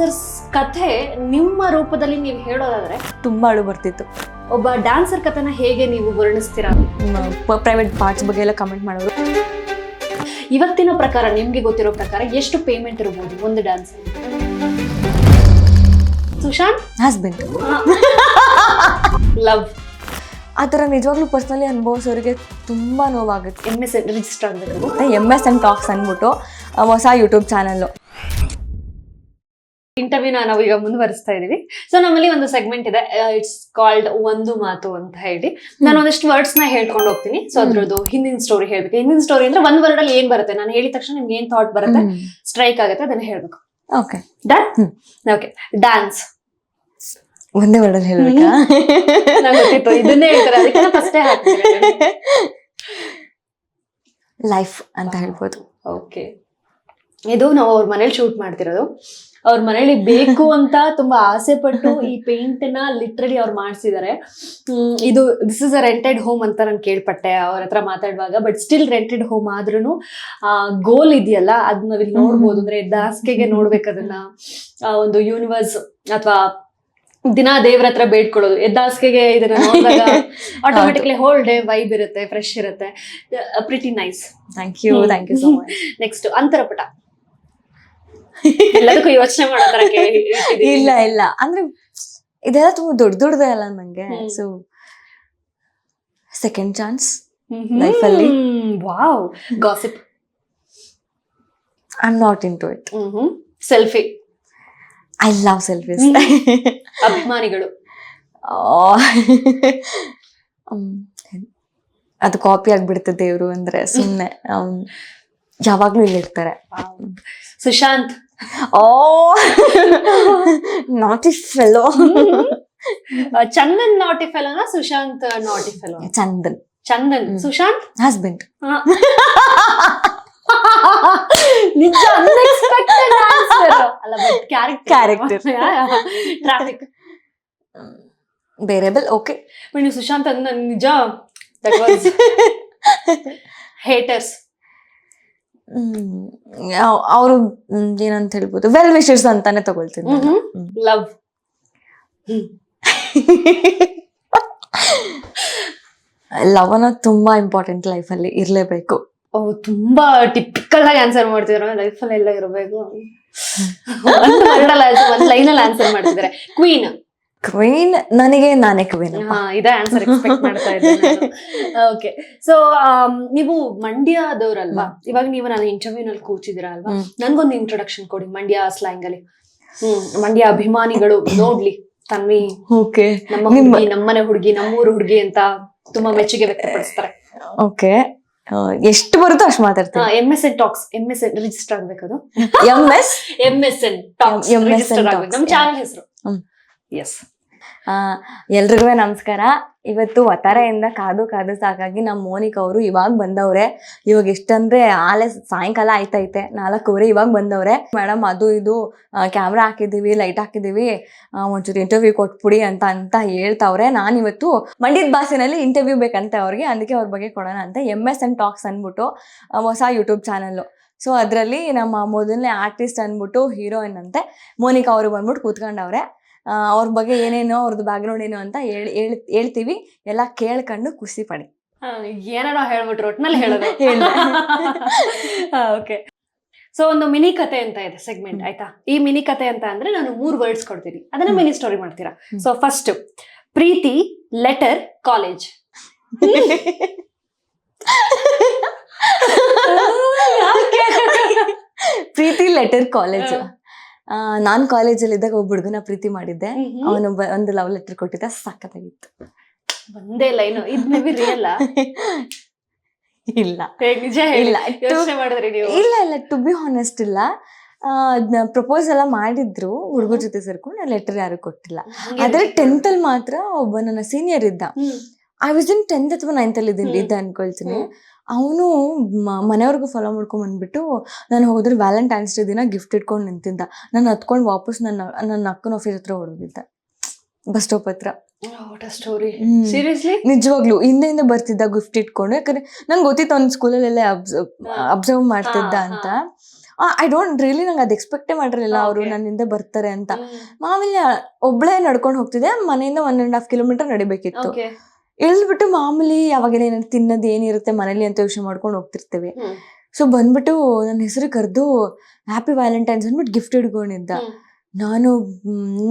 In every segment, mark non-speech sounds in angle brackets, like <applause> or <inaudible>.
Dancers ಕಥೆ ನಿಮ್ಮ ರೂಪದಲ್ಲಿ ನೀವು ಹೇಳೋದಾದ್ರೆ? ತುಂಬಾ ಅಳು ಬರ್ತಿತ್ತು. ಒಬ್ಬ ಡ್ಯಾನ್ಸರ್ ಕಥೆನ ಹೇಗೆ ನೀವು ವರ್ಣಿಸ್ತೀರಾ? ಪ್ರೈವೇಟ್ ಪಾರ್ಟ್ಸ್ ಬಗ್ಗೆ ಎಲ್ಲ ಕಮೆಂಟ್ ಮಾಡೋರು. ಇವತ್ತಿನ ಪ್ರಕಾರ ನಿಮ್ಗೆ ಗೊತ್ತಿರೋ ಪ್ರಕಾರ ಎಷ್ಟು ಪೇಮೆಂಟ್ ಇರಬಹುದು ಒಂದು ಡ್ಯಾನ್ಸ್ ಸುಶಾಂತ್? ಹಸ್ಬೆಂಡ್ ಲವ್ ಆ ಥರ ನಿಜವಾಗ್ಲೂ ಪರ್ಸ್ನಲಿ ಅನುಭವಿಸೋರಿಗೆ ತುಂಬ ನೋವಾಗುತ್ತೆ. ಎಂ ಎಸ್ ರಿಜಿಸ್ಟರ್ ಆಗಬೇಕು ಎಂ ಎಸ್ ಎನ್ ಟಾಕ್ಸ್ ಅಂದ್ಬಿಟ್ಟು ಹೊಸ ಯೂಟ್ಯೂಬ್ ಚಾನಲ್ಲು ಇಂಟರ್ವ್ಯೂನ ನಾವು ಈಗ ಮುಂದುವರಿಸ್ತಾ ಇದೀವಿ. ಸೊ ನಮ್ಮಲ್ಲಿ ಒಂದು ಸೆಗ್ಮೆಂಟ್ ಇದೆ. ಇಟ್ಸ್ ಕಾಲ್ಡ್ ಒಂದು ಮಾತು ಅಂತ ಹೇಳಿ. ನಾನು ಒಂದಿಷ್ಟು ವರ್ಡ್ಸ್ನ ಹೇಳ್ಕೊಂಡು ಹೋಗ್ತೀನಿ. ಸೊ ಅದ್ರದ್ದು ಹಿಂದಿನ ಸ್ಟೋರಿ ಹೇಳ್ಬೇಕು. ಹಿಂದಿನ ಸ್ಟೋರಿ ಅಂದ್ರೆ ಒಂದ್ ವರ್ಡ್ ಅಲ್ಲಿ ಏನ್ ಬರುತ್ತೆ? ನಾನು ಹೇಳಿದ ತಕ್ಷಣ ನಿಮ್ಗೆ ಏನ್ ಥಾಟ್ ಬರುತ್ತೆ? ಸ್ಟ್ರೈಕ್ ಆಗುತ್ತೆ ಅದನ್ನ ಹೇಳ್ಬೇಕು. Okay done. ಓಕೆ ಡ್ಯಾನ್ಸ್ ಒಂದೇ ಹೇಳ್ಬೇಕಾ? ನಂಗೆ ಗೊತ್ತಿತ್ತು. ಇದನ್ನೇ ಹೇಳ್ತಾರೆ. ಅದಕ್ಕೆ ಫಸ್ಟೇ ಹಾಕ್ತೀನಿ. ಲೈಫ್ ಅಂತ ಹೇಳ್ಬೋದು. ಓಕೆ ಇದು ನಾವು ಅವ್ರ ಮನೇಲಿ ಶೂಟ್ ಮಾಡ್ತಿರೋದು. ಅವ್ರ ಮನೇಲಿ ಬೇಕು ಅಂತ ತುಂಬಾ ಆಸೆ ಪಟ್ಟು ಈ ಪೇಂಟ್ನ ಲಿಟ್ರಲಿ ಅವ್ರು ಮಾಡಿಸಿದ್ದಾರೆ ಇದು this is a rented home ಅಂತ ನಾನು ಕೇಳ್ಪಟ್ಟೆ ಅವ್ರ ಹತ್ರ ಮಾತಾಡುವಾಗ ಬಟ್ ಸ್ಟಿಲ್ ರೆಂಟೆಡ್ ಹೋಮ್ ಆದ್ರೂ ಆ ಗೋಲ್ ಇದೆಯಲ್ಲ ಅದ್ ನಾವಿಲ್ಲಿ ನೋಡ್ಬೋದು. ಅಂದ್ರೆ ದಾಸ್ಕೆಗೆ ನೋಡ್ಬೇಕು ಅದನ್ನ. ಆ ಒಂದು ಯೂನಿವರ್ಸ್ ಅಥವಾ ದಿನ ದೇವ್ರ ಹತ್ರ ಬೇಡ್ಕೊಳ್ಳೋದು. ಎದ್ದಾಸ್ಕೆಗೆ ಇದನ್ನ ನೋಡಿದಾಗ ಆಟೋಮೆಟಿಕ್ಲಿ ಹೋಲ್ ಡೇ ವೈಬ್ ಇರುತ್ತೆ ಫ್ರೆಶ್ ಇರುತ್ತೆ. Pretty nice thank you. Thank you so much next ಅಂತರಪಟ. ಎಲ್ಲದಕ್ಕೂ ಯೋಚನೆ ಮಾಡೋತರ ಇಲ್ಲ ಇಲ್ಲ. ಅಂದ್ರೆ ಇದೆಲ್ಲ ತುಂಬಾ ದೊಡ್ಡ ದೊಡ್ಡದೇ ಅಲ್ಲ ನಂಗೆ. ಸೊ ಸೆಕೆಂಡ್ ಚಾನ್ಸ್ ಲೈಫ್ ಅಲ್ಲಿ. Wow gossip I am not into it selfie I love selfies ಅಭಿಮಾನಿಗಳು. <laughs> ಅದು ಕಾಪಿ ಆಗ್ಬಿಡುತ್ತೆ ದೇವರು ಅಂದ್ರೆ ಸುಮ್ಮನೆ ಯಾವಾಗ್ಲೂ ಇಲ್ಲಿರ್ತಾರೆ. ಸುಶಾಂತ್. ಓ. <laughs> ನಾಟಿ ಫೆಲೋ <laughs> ಚಂದನ್ ನಾಟಿ ಫೆಲೋನ Sushant naughty fellow Chandan. Chandan. Sushant? Husband. <laughs> ನಿಜ ಅನ್ಎಕ್ಸ್ಪೆಕ್ಟೆಡ್ ಅಲ್ಲ ಬಟ್ ಕ್ಯಾರೆಕ್ಟರ್ ಕ್ಯಾರೆಕ್ಟರ್ ಟ್ರಾಫಿಕ್ ಬೇರೆ ಬೆಲ್ ಓಕೆ ಬಟ್ ನೀವು ಸುಶಾಂತ್ ಅಂದ್ ನಿಜ ದಟ್ ವಾಸ್ ಹೇಟರ್ಸ್ ಅವರು ಏನಂತ ಹೇಳ್ಬೋದು ವೆಲ್ ವಿಶರ್ಸ್ ಅಂತಾನೆ ತಗೊಳ್ತೀನಿ ಲವ್ ಲವ್ ಅನ್ನೋದು ತುಂಬಾ ಇಂಪಾರ್ಟೆಂಟ್ ಲೈಫ್ ಅಲ್ಲಿ ಇರ್ಲೇಬೇಕು. ಓ ತುಂಬಾ ಟಿಪಿಕಲ್ ಆಗಿ ಆನ್ಸರ್ ಮಾಡ್ತಿದ್ರು. ಲೈಫ್ ಅಲ್ಲಿ ಎಲ್ಲ ಇರಬೇಕು. ಒಂದು ಲೈನ್ ಅಲ್ಲಿ ಆನ್ಸರ್ ಮಾಡ್ತಿದ್ದಾರೆ ಕ್ವೀನ್ ಕ್ವೀನ್ ನನಗೆ ನಾನೇ ಕ್ವೀನ್ ಇದೇ ಆನ್ಸರ್ ಎಕ್ಸ್ಪೆಕ್ಟ್ ಮಾಡ್ತಾ ಇದ್ದೆ ಓಕೆ ಸೊ ನೀವು ಮಂಡ್ಯದವ್ರಲ್ವಾ? ಇವಾಗ ನೀವು ನಾನು ಇಂಟರ್ವ್ಯೂ ನಲ್ಲಿ ಕೂತಿದ್ದೀರಾ ಅಲ್ವಾ. ನನ್ಗೊಂದು ಇಂಟ್ರೊಡಕ್ಷನ್ ಕೊಡಿ ಮಂಡ್ಯ ಸ್ಲ್ಯಾಂಗ್ ಅಲ್ಲಿ. ಮಂಡ್ಯ ಅಭಿಮಾನಿಗಳು ನೋಡ್ಲಿ ತನ್ವಿ ಓಕೆ ನಮ್ಮ ಹುಡುಗಿ ನಮ್ಮನೆ ಹುಡುಗಿ ನಮ್ಮೂರು ಹುಡುಗಿ ಅಂತ ತುಂಬಾ ಮೆಚ್ಚುಗೆ ವ್ಯಕ್ತಪಡಿಸ್ತಾರೆ. ಓಕೆ ಎಷ್ಟು ಬರುತ್ತೋ ಅಷ್ಟು ಮಾತಾಡ್ತೀನಿ. M S N talks M S N register ಆಗ್ಬೇಕದು. M S M S N talks register ಆಗ್ಬೇಕು. ನಮ್ಮ ನಮ್ ಚಾನಲ್ ಹೆಸರು. ಎಸ್ ಎಲ್ರಿಗೂ ನಮಸ್ಕಾರ. ಇವತ್ತು ಒತ್ತಾರೆಯಿಂದ ಕಾದು ಕಾದು ಸಾಕಾಗಿ ನಮ್ಮ ಮೋನಿಕ್ ಅವರು ಇವಾಗ ಬಂದವ್ರೆ. ಇವಾಗ ಎಷ್ಟಂದ್ರೆ ಆಲೆ ಸಾಯಂಕಾಲ ಆಯ್ತೈತೆ ನಾಲ್ಕೂವರೆ ಇವಾಗ ಬಂದವ್ರೆ. ಮೇಡಮ್ ಅದು ಇದು ಕ್ಯಾಮ್ರಾ ಹಾಕಿದೀವಿ ಲೈಟ್ ಹಾಕಿದೀವಿ ಆ, ಒಂಚೂರು ಇಂಟರ್ವ್ಯೂ ಕೊಟ್ಬಿಡಿ ಅಂತ ಅಂತ ಹೇಳ್ತಾವ್ರೆ. ನಾನು ಇವತ್ತು ಮಂಡ್ಯದ ಭಾಷೆನಲ್ಲಿ ಇಂಟರ್ವ್ಯೂ ಬೇಕಂತೆ ಅವ್ರಿಗೆ. ಅದಕ್ಕೆ ಅವ್ರ ಬಗ್ಗೆ ಕೊಡೋಣ ಅಂತ ಎಂ ಎಸ್ ಎನ್ ಟಾಕ್ಸ್ ಅಂದ್ಬಿಟ್ಟು ಹೊಸ ಯೂಟ್ಯೂಬ್ ಚಾನಲ್ಲು ಸೊ ಅದರಲ್ಲಿ ನಮ್ಮ ಮೊದಲನೇ ಆರ್ಟಿಸ್ಟ್ ಅಂದ್ಬಿಟ್ಟು ಹೀರೋಯಿನ್ ಅಂತೆ ಮೋನಿಕಾ ಅವರು ಬಂದ್ಬಿಟ್ಟು ಕೂತ್ಕೊಂಡವ್ರೆ. ಅವ್ರ ಬಗ್ಗೆ ಏನೇನೋ ಅವ್ರದ್ದು ಬ್ಯಾಕ್ಗ್ರೌಂಡ್ ಏನೋ ಅಂತ ಹೇಳಿ ಹೇಳ್- ಹೇಳ್ತೀವಿ. ಎಲ್ಲ ಕೇಳ್ಕೊಂಡು ಖುಷಿ ಪಡಿ. ಏನೋ ಹೇಳ್ಬಿಟ್ರು ಒಟ್ನಲ್ಲಿ ಹೇಳೋದು. <laughs> ಓಕೆ ಸೊ <laughs> ಒಂದು ಮಿನಿ ಕತೆ ಅಂತ ಇದೆ ಸೆಗ್ಮೆಂಟ್. ಆಯ್ತಾ? ಈ ಮಿನಿ ಕತೆ ಅಂತ ಅಂದ್ರೆ ನಾನು ಮೂರ್ ವರ್ಡ್ಸ್ ಕೊಡ್ತೀನಿ. ಅದನ್ನ ಮಿನಿ ಸ್ಟೋರಿ ಮಾಡ್ತೀರಾ. ಸೊ ಫಸ್ಟ್ ಪ್ರೀತಿ ಲೆಟರ್ <laughs> ಕಾಲೇಜ್ ಪ್ರೀತಿ ಲೆಟರ್ ಕಾಲೇಜ್ ನಾನ್ ಕಾಲೇಜಲ್ಲಿ ಇದ್ದಾಗ ಒಬ್ಬ ಹುಡುಗನ ಪ್ರೀತಿ ಮಾಡಿದ್ದೆ. ಅವನು ಒಂದು ಲವ್ ಲೆಟರ್ ಕೊಟ್ಟಿದ್ದ ಸಖತ್ತಾಗಿತ್ತು ಒಂದೇ ಲೈನ್ ಇದ್ ರಿಯಲ್ ಇಲ್ಲ. ನಿಜ ಇಲ್ಲ. ಯೋಚನೆ ಮಾಡಿದ್ರಿ ನೀವು? ಇಲ್ಲ ಇಲ್ಲ. ಟು ಬಿ ಹಾನೆಸ್ಟ್ ಇಲ್ಲ. ಪ್ರಪೋಸ್ ಎಲ್ಲ ಮಾಡಿದ್ರು. ಹುಡುಗರ ಜೊತೆ ಸೇರ್ಕೊಂಡು ಲೆಟರ್ ಯಾರು ಕೊಟ್ಟಿಲ್ಲ. ಆದ್ರೆ ಟೆಂತ್ ಅಲ್ಲಿ ಮಾತ್ರ ಒಬ್ಬ ನನ್ನ ಸೀನಿಯರ್ ಇದ್ದ. ಐ ವಾಸ್ ಇನ್ ಟೆಂತ್ ಅಥವಾ ನೈನ್ತ್ ಅಲ್ಲಿ. ಇದ್ದ ಅನ್ಕೊಳ್ತೀನಿ. ಅವನು ಮನೆಯವ್ರಿಗೂ ಫಾಲೋ ಮಾಡ್ಕೊಂಡ್ ಬಂದ್ಬಿಟ್ಟು ನಾನು ಹೋದ್ರೆ ವ್ಯಾಲೆಂಟೈನ್ಸ್ ಡೇ ದಿನ ಗಿಫ್ಟ್ ಇಟ್ಕೊಂಡು ನಿಂತಿದ್ದ. ನಾನು ಹತ್ಕೊಂಡು ವಾಪಸ್ ನನ್ನ ನನ್ನ ಅಕ್ಕನ ಆಫೀಸ್ ಹತ್ರ ಹೊಡೋಗಿದ್ದೆ ಬಸ್ ಸ್ಟಾಪ್ ಹತ್ರ. ಸ್ಟೋರಿ ಸೀರಿಯಸ್ಲಿ ನಿಜವಾಗ್ಲು ಹಿಂದೆಯಿಂದ ಬರ್ತಿದ್ದ ಗಿಫ್ಟ್ ಇಟ್ಕೊಂಡು ಯಾಕಂದ್ರೆ ನಂಗೆ ಗೊತ್ತಿತ್ತು ಅವ್ನ ಸ್ಕೂಲಲ್ಲೆಲ್ಲ ಅಬ್ಸರ್ವ್ ಮಾಡ್ತಿದ್ದ ಹಾ, ಅಂತ. ಐ ಡೋಂಟ್ ರಿಯಲಿ ನಂಗೆ ಅದು ಎಕ್ಸ್ಪೆಕ್ಟೇ ಮಾಡಿರಲಿಲ್ಲ ಅವರು ನನ್ನ ನನ್ನಿಂದ ಬರ್ತಾರೆ ಅಂತ. ಮಾಮೂಲಿ ಒಬ್ಳೆ ನಡ್ಕೊಂಡು ಹೋಗ್ತಿದ್ದೆ ಮನೆಯಿಂದ ಒನ್ ಅಂಡ್ ಹಾಫ್ ಕಿಲೋಮೀಟರ್ ನಡಿಬೇಕಿತ್ತು. ಇಳಿದ್ಬಿಟ್ಟು ಮಾಮೂಲಿ ಅವಾಗೆಲ್ಲ ಏನಾದ್ರು ತಿನ್ನೋದು ಏನಿರುತ್ತೆ ಮನೇಲಿ ಅಂತ ಯೋಚನೆ ಮಾಡ್ಕೊಂಡು ಹೋಗ್ತಿರ್ತೇವೆ. ಸೊ ಬಂದ್ಬಿಟ್ಟು ನನ್ನ ಹೆಸರು ಕರೆದು ಹ್ಯಾಪಿ ವ್ಯಾಲೆಂಟೈನ್ಸ್ ಅಂದ್ಬಿಟ್ಟು ಗಿಫ್ಟ್ ಹಿಡ್ಕೊಂಡಿದ್ದ. ನಾನು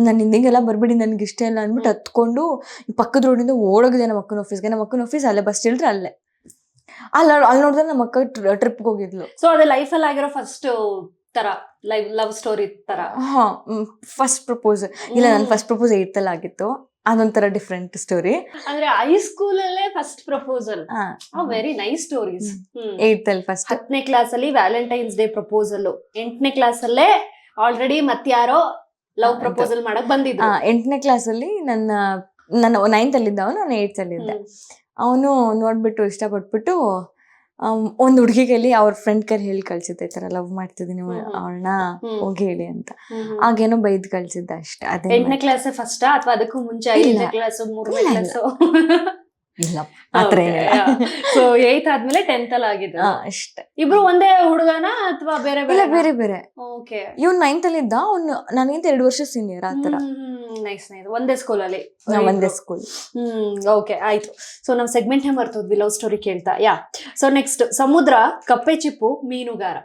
ನನ್ನ ಹಿಂದಿಂಗೆಲ್ಲ ಬರ್ಬೇಡಿ ನನ್ಗೆ ಇಷ್ಟ ಇಲ್ಲ ಅಂದ್ಬಿಟ್ಟು ಹತ್ಕೊಂಡು ಪಕ್ಕದ ರೋಡಿಂದ ಓಡೋಗಿದೆ ನಮ್ಮ ಅಕ್ಕನ ಆಫೀಸ್ಗೆ ನಮ್ಮ ಅಕ್ಕನ ಆಫೀಸ್ ಅಲ್ಲೇ ಬಸ್ ಇಳಿದ್ರೆ ಅಲ್ಲೇ. ಅಲ್ಲಿ ಅಲ್ಲಿ ನೋಡಿದ್ರೆ ನಮ್ಮ ಅಕ್ಕ ಟ್ರಿಪ್ಗೆ ಹೋಗಿದ್ಲು. ಸೊ ಅದೇ ಲೈಫ್ ಅಲ್ಲಿ ಆಗಿರೋ ಫಸ್ಟ್ ತರ ಲೈವ್ ಲವ್ ಸ್ಟೋರಿ ತರ. ಹಾ ಫಸ್ಟ್ ಪ್ರಪೋಸ್ ಇಲ್ಲ ನನ್ನ ಫಸ್ಟ್ ಪ್ರಪೋಸ್ ಏಯ್ತಲ್ಲಿ ಆಗಿತ್ತು. ಅದೊಂಥರ ಡಿಫ್ರೆಂಟ್ ಸ್ಟೋರಿ ಅಂದ್ರೆ ಹೈಸ್ಕೂಲ್ ಅಲ್ಲೇ first proposal very nice stories ಏಯ್ತಲ್ಲಿ first ಹತ್ತನೇ ಕ್ಲಾಸ್ ಅಲ್ಲಿ ವ್ಯಾಲೆಂಟೈನ್ಸ್ ಡೇ ಪ್ರಪೋಸಲ್ ಎಂಟನೇ ಕ್ಲಾಸ್ ಅಲ್ಲೇ ಆಲ್ರೆಡಿ ಮತ್ಯಾರೋ ಲವ್ ಹಾ, ಪ್ರಪೋಸಲ್ ಮಾಡಕ್ ಬಂದಿದ್ದ ಎಂಟನೇ ಕ್ಲಾಸಲ್ಲಿ ನನ್ನ ನನ್ನ ನೈನ್ತ್ ಅಲ್ಲಿದ್ದ ಅವನು ನಾನು ಅಲ್ಲಿ ಅಲ್ಲಿದ್ದೆ. ಅವನು ನೋಡ್ಬಿಟ್ಟು ಇಷ್ಟಪಟ್ಬಿಟ್ಟು ಒಂದು ಹುಡುಗಿಗೆಲ್ಲಿ ಅವ್ರ ಫ್ರೆಂಡ್ ಕರ್ ಹೇಳಿ ಕಳ್ಸಿದ್ದೆ ಈ ತರ ಲವ್ ಮಾಡ್ತಿದೀನಿ. ಅವಳನ್ನ ಹೋಗಿ ಹೇಳಿ ಅಂತ. ಆಗೇನೋ ಬೈದ್ ಕಳ್ಸಿದ್ದ ಅಷ್ಟೇ ಅದೇ ಎಂಟನೇ ಕ್ಲಾಸ್ ಫಸ್ಟ್ ಅಥವಾ ಅದಕ್ಕೂ ಮುಂಚೆ. ಐದನೇ ಕ್ಲಾಸ್ ಮೂರನೇ ಕ್ಲಾಸ್ ಇಲ್ಲ. ಆತರ ಏನಿಲ್ಲ ಸೊ ಏತ್ ಆದ್ಮೇಲೆ ಟೆಂತ್ ಅಲ್ಲಿ ಆಗಿದ್ದು. ಹಾ, ಅಷ್ಟೇ. ಇಬ್ರು ಒಂದೇ ಹುಡುಗನ ಅಥವಾ ಬೇರೆ ಇಲ್ಲ ಬೇರೆ ಬೇರೆ ಬೇರೆ. ಓಕೆ. ಇವ್ನ್ ನೈನ್ತ್ ಅಲ್ಲಿ ಇದ್ದ ಅವ್ನು ನನಗಿಂತ ಎರಡು ವರ್ಷ ಸೀನಿಯರ್ ಆತರ ನೈಸ್ ನೈಸ್ ಒಂದೇ ಸ್ಕೂಲ್ ಅಲ್ಲಿ. ಒಂದೇ ಸ್ಕೂಲ್ ಹ್ಮ್ ಓಕೆ ಆಯ್ತು. ಸೊ ನಾವು ಸೆಗ್ಮೆಂಟ್ ಮರ್ತೋದ್ವಿ ಲವ್ ಸ್ಟೋರಿ ಕೇಳ್ತಾ? ಯಾ. ಸೊ ನೆಕ್ಸ್ಟ್ ಸಮುದ್ರ ಕಪ್ಪೆ ಚಿಪ್ಪು ಮೀನುಗಾರ.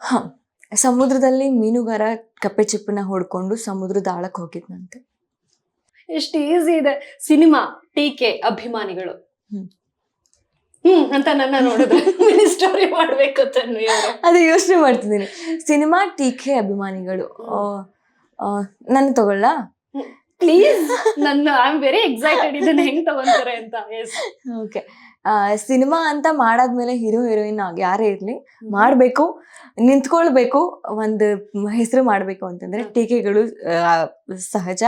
ಹ. ಸಮುದ್ರದಲ್ಲಿ ಮೀನುಗಾರ ಕಪ್ಪೆ ಚಿಪ್ಪನ್ನ ಹೊಡ್ಕೊಂಡು ಸಮುದ್ರದ ಆಳಕ್ ಹೋಗಿದ್ನಂತೆ. ಎಷ್ಟು ಈಸಿ ಇದೆ. ಸಿನಿಮಾ ಟೀಕೆ ಅಭಿಮಾನಿಗಳು. ಹ್ಮ್. ಅಂತ ನನ್ನ ನೋಡಿದ್ರೆ <laughs> ಸ್ಟೋರಿ ಮಾಡ್ಬೇಕು. ಅದೇ ಯೋಚನೆ ಮಾಡ್ತಿದ್ದೀನಿ. ಸಿನಿಮಾ ಟೀಕೆ ಅಭಿಮಾನಿಗಳು. ನನ್ನ ತಗೊಳ್ಳ? ಪ್ಲೀಸ್ ನನ್ನ ಐ ಆಮ್ ವೆರಿ ಎಕ್ಸೈಟೆಡ್ ಇದನ್ನ ಹೆಂಗ್ ತಗೊಂತಾರೆ ಅಂತ. ಓಕೆ ಸಿನಿಮಾ ಅಂತ ಮಾಡಾದ್ಮೇಲೆ ಹೀರೋ ಹೀರೋಯಿನ್ ಯಾರೇ ಇರ್ಲಿ ಮಾಡಬೇಕು ನಿಂತ್ಕೊಳ್ಬೇಕು ಒಂದು ಹೆಸರು ಮಾಡಬೇಕು ಅಂತಂದ್ರೆ. ಟೀಕೆಗಳು ಸಹಜ.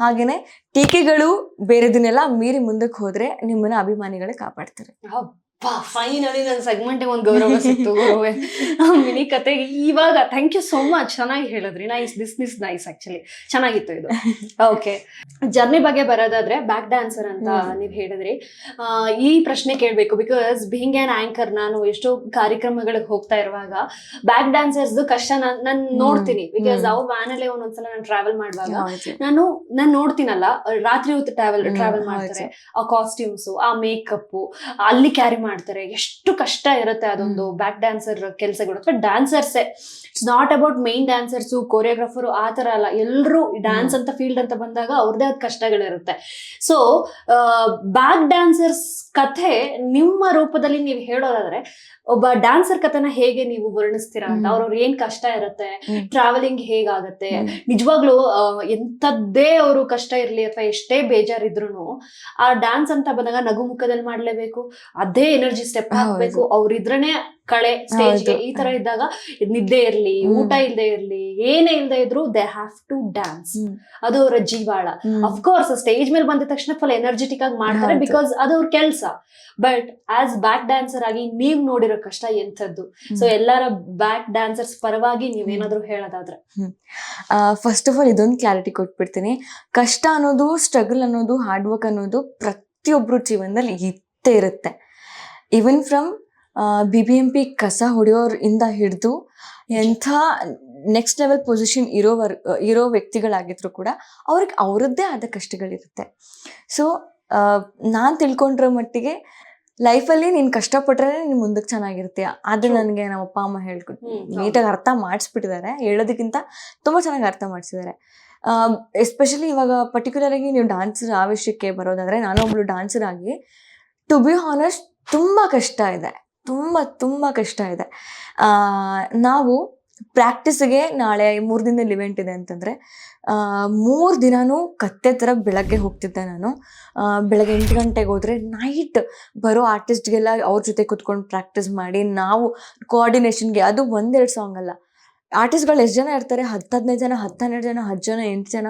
ಹಾಗೇನೆ ಟೀಕೆಗಳು ಬೇರೆದನ್ನೆಲ್ಲ ಮೀರಿ ಮುಂದಕ್ಕೆ ಹೋದ್ರೆ ನಿಮ್ಮನ್ನ ಅಭಿಮಾನಿಗಳೇ ಕಾಪಾಡ್ತಾರೆ. ಫೈನಲಿ ನನ್ನ ಸೆಗ್ಮೆಂಟ್ ಒಂದು ಗೌರವ ಸಿಕ್ತು ಗೌರವ. ಮಿನಿ ಕತೆಗೆ ಇವಾಗ ಥ್ಯಾಂಕ್ ಯು ಸೋ ಮಚ್ ಚೆನ್ನಾಗಿ ಹೇಳಿದ್ರಿ. Nice this this nice actually ಚೆನ್ನಾಗಿತ್ತು ಇದು. <laughs> ಓಕೆ ಜರ್ನಿ ಬಗ್ಗೆ ಬರೋದಾದ್ರೆ ಬ್ಯಾಕ್ ಡ್ಯಾನ್ಸರ್ ಅಂತ ನೀವು ಹೇಳಿದ್ರಿ. ಆ, ಈ ಪ್ರಶ್ನೆ ಕೇಳಬೇಕು ಬಿಕಾಸ್ ಬೀಂಗ್ ಆನ್ ಆಂಕರ್ ನಾನು ಎಷ್ಟೋ ಕಾರ್ಯಕ್ರಮಗಳಿಗೆ ಹೋಗ್ತಾ ಇರುವಾಗ ಬ್ಯಾಕ್ ಡ್ಯಾನ್ಸರ್ಸ್ದು ಕಷ್ಟ ನಾನ್ ನಾನ್ ನೋಡ್ತೀನಿ. ಬಿಕಾಸ್ ಅವರ್ ಅಲ್ಲಿ ಒಂದೊಂದ್ಸಲ ನಾನು ಟ್ರಾವೆಲ್ ಮಾಡುವಾಗ ನಾನು ನಾನು ನೋಡ್ತೀನಲ್ಲ ರಾತ್ರಿ ಹೊತ್ತು ಟ್ರಾವೆಲ್ ಟ್ರಾವೆಲ್. ಮಾಡ್ತಾರೆ. ಆ ಕಾಸ್ಟ್ಯೂಮ್ಸ್ ಆ ಮೇಕಪ್ ಅಲ್ಲಿ ಕ್ಯಾರಿ ಮಾಡ್ತಾರೆ. ಎಷ್ಟು ಕಷ್ಟ ಇರುತ್ತೆ ಅದೊಂದು ಬ್ಯಾಕ್ ಡ್ಯಾನ್ಸರ್ ಕೆಲಸಗಳು ಅಥವಾ ಡ್ಯಾನ್ಸರ್ಸೇ it's not about main dancers choreographer ಆ ತರ ಅಲ್ಲ. ಎಲ್ಲರೂ ಡ್ಯಾನ್ಸ್ ಅಂತ ಫೀಲ್ಡ್ ಅಂತ ಬಂದಾಗ ಅವ್ರದೇ ಆದ ಕಷ್ಟಗಳಿರುತ್ತೆ. ಸೊ ಬ್ಯಾಕ್ ಡ್ಯಾನ್ಸರ್ಸ್ ಕಥೆ ನಿಮ್ಮ ರೂಪದಲ್ಲಿ ನೀವು ಹೇಳೋದಾದ್ರೆ ಒಬ್ಬ ಡ್ಯಾನ್ಸರ್ ಕಥೆನ ಹೇಗೆ ನೀವು ವರ್ಣಿಸ್ತೀರಾ ಅಂತ ಅವ್ರ ಅವ್ರವ್ರ ಏನ್ ಕಷ್ಟ ಇರುತ್ತೆ ಟ್ರಾವೆಲಿಂಗ್ ಹೇಗಾಗತ್ತೆ. ನಿಜವಾಗ್ಲೂ ಎಂಥದ್ದೇ ಅವರು ಕಷ್ಟ ಇರ್ಲಿ ಅಥವಾ ಎಷ್ಟೇ ಬೇಜಾರಿದ್ರು ಆ ಡ್ಯಾನ್ಸ್ ಅಂತ ಬಂದಾಗ ನಗು ಮುಖದಲ್ಲಿ ಮಾಡ್ಲೇಬೇಕು. ಅದೇ ಎನರ್ಜಿ ಸ್ಟೆಪ್. ಹಾಕ್ಬೇಕು. ಅವ್ರಿದ್ರನೆ ಕಳೆ ಸ್ಟೇಜ್ಗೆ. ಈ ತರ ಇದ್ದಾಗ ನಿದ್ದೆ ಇರ್ಲಿ ಊಟ ಇಲ್ಲದೆ ಇರ್ಲಿ ಏನೇ ಇಲ್ಲದೆ ಇದ್ರು ದೇ ಹ್ಯಾವ್ ಟು ಡ್ಯಾನ್ಸ್ ಅದು ಅವರ ಜೀವಾಳ. ಅಫ್ಕೋರ್ಸ್ ಸ್ಟೇಜ್ ಮೇಲೆ ಬಂದ ತಕ್ಷಣ ಫುಲ್ ಎನರ್ಜೆಟಿಕ್ ಆಗಿ ಮಾಡ್ತಾರೆ. ಬಿಕಾಸ್ ಅದು ಅವ್ರ ಕೆಲಸ. ಬಟ್ ಆಸ್ ಬ್ಯಾಕ್ ಡ್ಯಾನ್ಸರ್ ಆಗಿ ನೀವ್ ನೋಡಿರೋ ಕಷ್ಟ ಎಂಥದ್ದು? ಸೊ ಎಲ್ಲರ ಬ್ಯಾಕ್ ಡ್ಯಾನ್ಸರ್ಸ್ ಪರವಾಗಿ ನೀವೇನಾದ್ರೂ ಹೇಳೋದಾದ್ರೆ. ಫಸ್ಟ್ ಆಫ್ ಆಲ್ ಇದೊಂದು ಕ್ಲಾರಿಟಿ ಕೊಟ್ಬಿಡ್ತೀನಿ. ಕಷ್ಟ ಅನ್ನೋದು ಸ್ಟ್ರಗಲ್ ಅನ್ನೋದು ಹಾರ್ಡ್ ವರ್ಕ್ ಅನ್ನೋದು ಪ್ರತಿಯೊಬ್ಬರು ಜೀವನದಲ್ಲಿ ಇದ್ದೇ ಇರುತ್ತೆ. Even from B B M P ಕಸ ಹೊಡೆಯೋರಿಂದ ಹಿಡಿದು ಎಂಥ ನೆಕ್ಸ್ಟ್ ಲೆವೆಲ್ ಪೊಸಿಷನ್ ಇರೋವರ್ ಇರೋ ವ್ಯಕ್ತಿಗಳಾಗಿದ್ರು ಕೂಡ ಅವ್ರಿಗೆ ಅವರದ್ದೇ ಆದ ಕಷ್ಟಗಳಿರುತ್ತೆ ಸೊ ನಾನು ತಿಳ್ಕೊಂಡಿರೋ ಮಟ್ಟಿಗೆ ಲೈಫಲ್ಲಿ ನೀನು ಕಷ್ಟಪಟ್ರೆ ನೀನು ಮುಂದಕ್ಕೆ ಚೆನ್ನಾಗಿರ್ತೀಯ ಅದು. ನನಗೆ ನಮ್ಮ ಅಪ್ಪ ಅಮ್ಮ ಹೇಳ್ಕೊಟ್ಟು. ನೀಟಾಗಿ ಅರ್ಥ ಮಾಡಿಸ್ಬಿಟ್ಟಿದ್ದಾರೆ ಹೇಳೋದಕ್ಕಿಂತ ತುಂಬ ಚೆನ್ನಾಗಿ ಅರ್ಥ ಮಾಡಿಸಿದ್ದಾರೆ ಎಸ್ಪೆಷಲಿ ಇವಾಗ ಪರ್ಟಿಕ್ಯುಲರ್ ಆಗಿ ನೀವು ಡಾನ್ಸರ್ ಆ ವಿಷಯಕ್ಕೆ ಬರೋದಾದರೆ ನಾನು ಒಬ್ಬಳು ಡಾನ್ಸರ್ ಆಗಿ ಟು ಬಿ ಹಾನೆಸ್ಟ್ ತುಂಬ ಕಷ್ಟ ಇದೆ. ತುಂಬ ತುಂಬ ಕಷ್ಟ ಇದೆ. ನಾವು ಪ್ರಾಕ್ಟೀಸ್ಗೆ ನಾಳೆ ಮೂರು ದಿನದಲ್ಲಿ ಇವೆಂಟ್ ಇದೆ ಅಂತಂದರೆ ಮೂರು ದಿನವೂ ಕತ್ತೆ ಥರ ಬೆಳಗ್ಗೆ ಹೋಗ್ತಿದ್ದೆ ನಾನು. ಬೆಳಗ್ಗೆ ಎಂಟು ಗಂಟೆಗೆ ಹೋದರೆ ನೈಟ್ ಬರೋ ಆರ್ಟಿಸ್ಟ್ಗೆಲ್ಲ ಅವ್ರ ಜೊತೆ ಕುತ್ಕೊಂಡು ಪ್ರಾಕ್ಟೀಸ್ ಮಾಡಿ ನಾವು ಕೋಆರ್ಡಿನೇಷನ್ಗೆ ಅದು ಒಂದೆರಡು ಸಾಂಗ್ ಅಲ್ಲ. ಆರ್ಟಿಸ್ಟ್ಗಳು ಎಷ್ಟು ಜನ ಇರ್ತಾರೆ? ಹತ್ತು ಹದಿನೈದು ಜನ ಹತ್ತು ಜನ ಹತ್ತು ಜನ, ಎಂಟು ಜನ,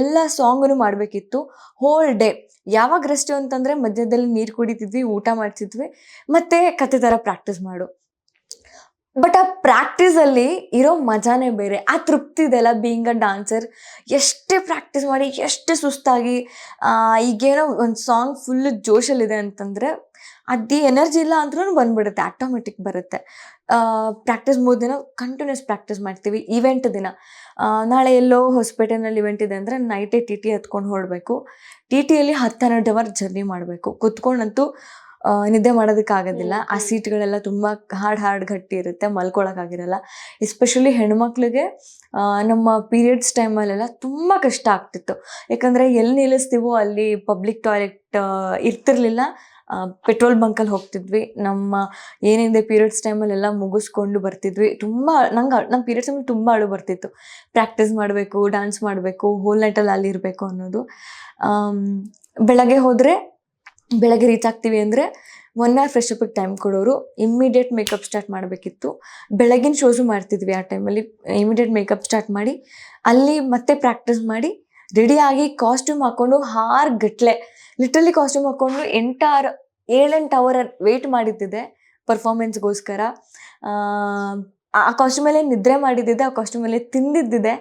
ಎಲ್ಲ ಸಾಂಗನ್ನು ಮಾಡಬೇಕಿತ್ತು. ಹೋಲ್ ಡೇ ಯಾವಾಗ ರೆಸ್ಟ್ ಅಂತಂದರೆ ಮಧ್ಯದಲ್ಲಿ ನೀರು ಕುಡಿತಿದ್ವಿ, ಊಟ ಮಾಡ್ತಿದ್ವಿ, ಮತ್ತು ಕತೆ ಥರ ಪ್ರಾಕ್ಟೀಸ್ ಮಾಡು. ಬಟ್ ಆ ಪ್ರಾಕ್ಟೀಸಲ್ಲಿ ಇರೋ ಮಜಾನೇ ಬೇರೆ. ಆ ತೃಪ್ತಿ ಇದೆಲ್ಲ ಬೀಯಿಂಗ್ ಅ ಡಾನ್ಸರ್ ಎಷ್ಟೇ ಪ್ರಾಕ್ಟೀಸ್ ಮಾಡಿ, ಎಷ್ಟೇ ಸುಸ್ತಾಗಿ ಈಗೇನೋ ಒಂದು ಸಾಂಗ್ ಫುಲ್ ಜೋಶಲ್ಲಿದೆ ಅಂತಂದ್ರೆ ಅದೇ ಎನರ್ಜಿ ಇಲ್ಲ ಅಂದ್ರೂ ಬಂದ್ಬಿಡುತ್ತೆ ಆಟೋಮೆಟಿಕ್ ಬರುತ್ತೆ. ಪ್ರಾಕ್ಟೀಸ್ ಮೂರು ದಿನ ಕಂಟಿನ್ಯೂಸ್ ಪ್ರಾಕ್ಟೀಸ್ ಮಾಡ್ತೀವಿ ಇವೆಂಟ್ ದಿನ. ನಾಳೆ ಎಲ್ಲೋ ಹೊಸಪೇಟೆನಲ್ಲಿ ಇವೆಂಟ್ ಇದೆ ಅಂದರೆ ನೈಟೇ ಟಿ ಟಿ ಹತ್ಕೊಂಡು ಹೊರಡಬೇಕು. ಟಿ ಟಿಯಲ್ಲಿ ಹತ್ತು ಹನ್ನೆರಡು ಅವರ್ ಜರ್ನಿ ಮಾಡಬೇಕು. ಕುತ್ಕೊಂಡಂತೂ ನಿದ್ದೆ ಮಾಡೋದಕ್ಕಾಗೋದಿಲ್ಲ ಆ ಸೀಟ್ಗಳೆಲ್ಲ ತುಂಬ ಹಾರ್ಡ್ ಹಾರ್ಡ್ ಗಟ್ಟಿ ಇರುತ್ತೆ ಮಲ್ಕೊಳಕ್ಕಾಗಿರಲ್ಲ ಎಸ್ಪೆಷಲಿ ಹೆಣ್ಮಕ್ಳಿಗೆ ನಮ್ಮ ಪೀರಿಯಡ್ಸ್ ಟೈಮಲ್ಲೆಲ್ಲ ತುಂಬ ಕಷ್ಟ ಆಗ್ತಿತ್ತು. ಯಾಕಂದರೆ ಎಲ್ಲಿ ನಿಲ್ಲಿಸ್ತೀವೋ ಅಲ್ಲಿ ಪಬ್ಲಿಕ್ ಟಾಯ್ಲೆಟ್ ಇರ್ತಿರ್ಲಿಲ್ಲ. ಪೆಟ್ರೋಲ್ ಬಂಕಲ್ಲಿ ಹೋಗ್ತಿದ್ವಿ. ನಮ್ಮ ಏನಿದೆ ಪೀರಿಯಡ್ಸ್ ಟೈಮಲ್ಲೆಲ್ಲ ಮುಗಿಸ್ಕೊಂಡು ಬರ್ತಿದ್ವಿ. ತುಂಬ, ನಂಗೆ ನಮ್ಮ ಪೀರಿಯಡ್ಸ್ ಟೈಮಲ್ಲಿ ತುಂಬ ಅಳು ಬರ್ತಿತ್ತು. ಪ್ರಾಕ್ಟೀಸ್ ಮಾಡಬೇಕು ಡ್ಯಾನ್ಸ್ ಮಾಡಬೇಕು, ಹೋಲ್ ನೈಟಲ್ಲಿ ಅಲ್ಲಿ ಇರಬೇಕು ಅನ್ನೋದು. ಬೆಳಗ್ಗೆ ಹೋದರೆ, ಬೆಳಗ್ಗೆ ರೀಚ್ ಆಗ್ತೀವಿ ಅಂದರೆ ಒನ್ ಅವರ್ ಫ್ರೆಶ್ ಟೈಮ್ ಕೊಡೋರು. ಇಮ್ಮಿಡಿಯೇಟ್ ಮೇಕಪ್ ಸ್ಟಾರ್ಟ್ ಮಾಡಬೇಕಿತ್ತು. ಬೆಳಗಿನ ಶೋಸು ಮಾಡ್ತಿದ್ವಿ ಆ ಟೈಮಲ್ಲಿ ಇಮಿಡಿಯೇಟ್ ಮೇಕಪ್ ಸ್ಟಾರ್ಟ್ ಮಾಡಿ, ಅಲ್ಲಿ ಮತ್ತೆ ಪ್ರಾಕ್ಟೀಸ್ ಮಾಡಿ ರೆಡಿಯಾಗಿ ಕಾಸ್ಟ್ಯೂಮ್ ಹಾಕ್ಕೊಂಡು ಹಾರ್ ಗಟ್ಲೆ ಲಿಟ್ರಲಿ ಕಾಸ್ಟ್ಯೂಮ್ ಹಾಕ್ಕೊಂಡು ಎಂಟಾರು ಏಳೆಂಟು ಅವರ್ ವೆಯ್ಟ್ ಮಾಡಿದ್ದಿದೆ ಪರ್ಫಾರ್ಮೆನ್ಸ್ಗೋಸ್ಕರ ಆ ಕಾಸ್ಟ್ಯೂಮಲ್ಲೇ ನಿದ್ರೆ ಮಾಡಿದ್ದಿದೆ, ಆ ಕಾಸ್ಟ್ಯೂಮಲ್ಲೇ ತಿಂದಿದ್ದಿದೆ.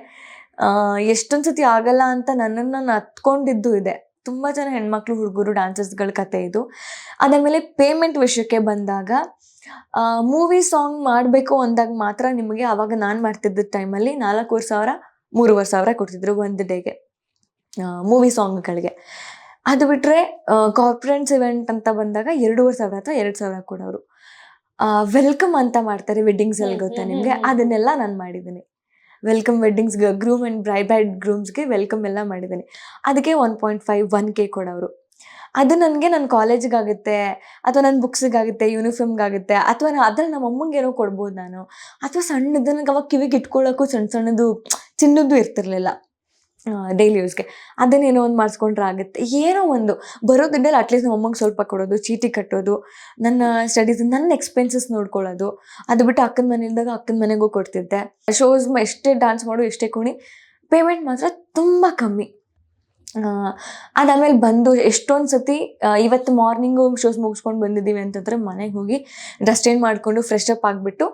ಎಷ್ಟೊಂದು ಸತಿ ಆಗಲ್ಲ ಅಂತ ನನ್ನನ್ನು ನಾನು ಹತ್ಕೊಂಡಿದ್ದು ಇದೆ. ತುಂಬ ಜನ ಹೆಣ್ಮಕ್ಳು, ಹುಡುಗರು ಡ್ಯಾನ್ಸರ್ಸ್ಗಳ ಕತೆ ಇದು. ಅದಾದಮೇಲೆ ಪೇಮೆಂಟ್ ವಿಷಯಕ್ಕೆ ಬಂದಾಗ ಮೂವಿ ಸಾಂಗ್ ಮಾಡಬೇಕು ಅಂದಾಗ ಮಾತ್ರ ನಿಮಗೆ ಆವಾಗ ನಾನು ಮಾಡ್ತಿದ್ದ ಟೈಮಲ್ಲಿ ನಾಲ್ಕೂವರೆ ಸಾವಿರ, ಮೂರುವರೆ ಸಾವಿರ ಕೊಡ್ತಿದ್ರು ಒಂದು ಡೇಗೆ ಮೂವಿ ಸಾಂಗ್ಗಳಿಗೆ ಅದು ಬಿಟ್ಟರೆ ಕಾರ್ಪೊರೇಟ್ಸ್ ಇವೆಂಟ್ ಅಂತ ಬಂದಾಗ ಎರಡೂವರೆ ಸಾವಿರ ಅಥವಾ ಎರಡು ಸಾವಿರ ಕೊಡೋರು. ವೆಲ್ಕಮ್ ಅಂತ ಮಾಡ್ತಾರೆ ವೆಡ್ಡಿಂಗ್ಸ್ ಅಲ್ಲಿ ಗೊತ್ತಾ ನಿಮಗೆ. ಅದನ್ನೆಲ್ಲ ನಾನು ಮಾಡಿದ್ದೀನಿ. Welcome weddings groom and bri bride ಗ್ರೂಮ್ಸ್ಗೆ welcome ಎಲ್ಲ ಮಾಡಿದ್ದೀನಿ. ಅದಕ್ಕೆ one point five one K ಕೊಡೋರು. ಅದು ನನಗೆ ನನ್ನ ಕಾಲೇಜಿಗಾಗುತ್ತೆ ಅಥವಾ ನನ್ನ ಬುಕ್ಸಿಗಾಗುತ್ತೆ ಯೂನಿಫಾರ್ಮ್ಗಾಗುತ್ತೆ ಅಥವಾ ನಾನು ಅದ್ರಲ್ಲಿ ನಮ್ಮ ಅಮ್ಮಂಗೆ ಏನೋ ಕೊಡ್ಬೋದು ನಾನು. ಅಥವಾ ಸಣ್ಣದು ನನಗೆ ಅವಾಗ ಕಿವಿಗೆ ಇಟ್ಕೊಳ್ಳೋಕ್ಕೂ ಸಣ್ಣ ಸಣ್ಣದು ಚಿನ್ನದ್ದು ಇರ್ತಿರ್ಲಿಲ್ಲ. ಡೈಲಿ ಯೂಸ್ಗೆ ಅದನ್ನೇನೋ ಒಂದು ಮಾಡಿಸ್ಕೊಂಡ್ರೆ ಆಗುತ್ತೆ. ಏನೋ ಒಂದು. ಬರೋ ದುಡ್ಡಲ್ಲಿ ಅಟ್ಲೀಸ್ಟ್ ನಮ್ಮ ಅಮ್ಮಂಗೆ ಸ್ವಲ್ಪ ಕೊಡೋದು, ಚೀಟಿ ಕಟ್ಟೋದು, ನನ್ನ ಸ್ಟಡೀಸ್ ನನ್ನ ಎಕ್ಸ್ಪೆನ್ಸಸ್ ನೋಡ್ಕೊಳ್ಳೋದು. ಅದು ಬಿಟ್ಟು ಅಕ್ಕನ ಮನೆಯಿದ್ದಾಗ ಅಕ್ಕನ ಮನೆಗೂ ಕೊಡ್ತಿದ್ದೆ. ಶೋಸ್ ಎಷ್ಟೇ ಡಾನ್ಸ್ ಮಾಡು, ಎಷ್ಟೇ ಕುಣಿ ಪೇಮೆಂಟ್ ಮಾತ್ರ ತುಂಬ ಕಮ್ಮಿ. ಅದಾದಮೇಲೆ ಬಂದು ಎಷ್ಟೊಂದು ಸತಿ ಇವತ್ತು ಮಾರ್ನಿಂಗು ಶೋಸ್ ಮುಗಿಸ್ಕೊಂಡು ಬಂದಿದ್ದೀವಿ ಅಂತಂದ್ರೆ ಮನೆಗೆ ಹೋಗಿ ಚೇಂಜ್ ಮಾಡಿಕೊಂಡು ಫ್ರೆಶ್ ಅಪ್ ಆಗಿಬಿಟ್ಟು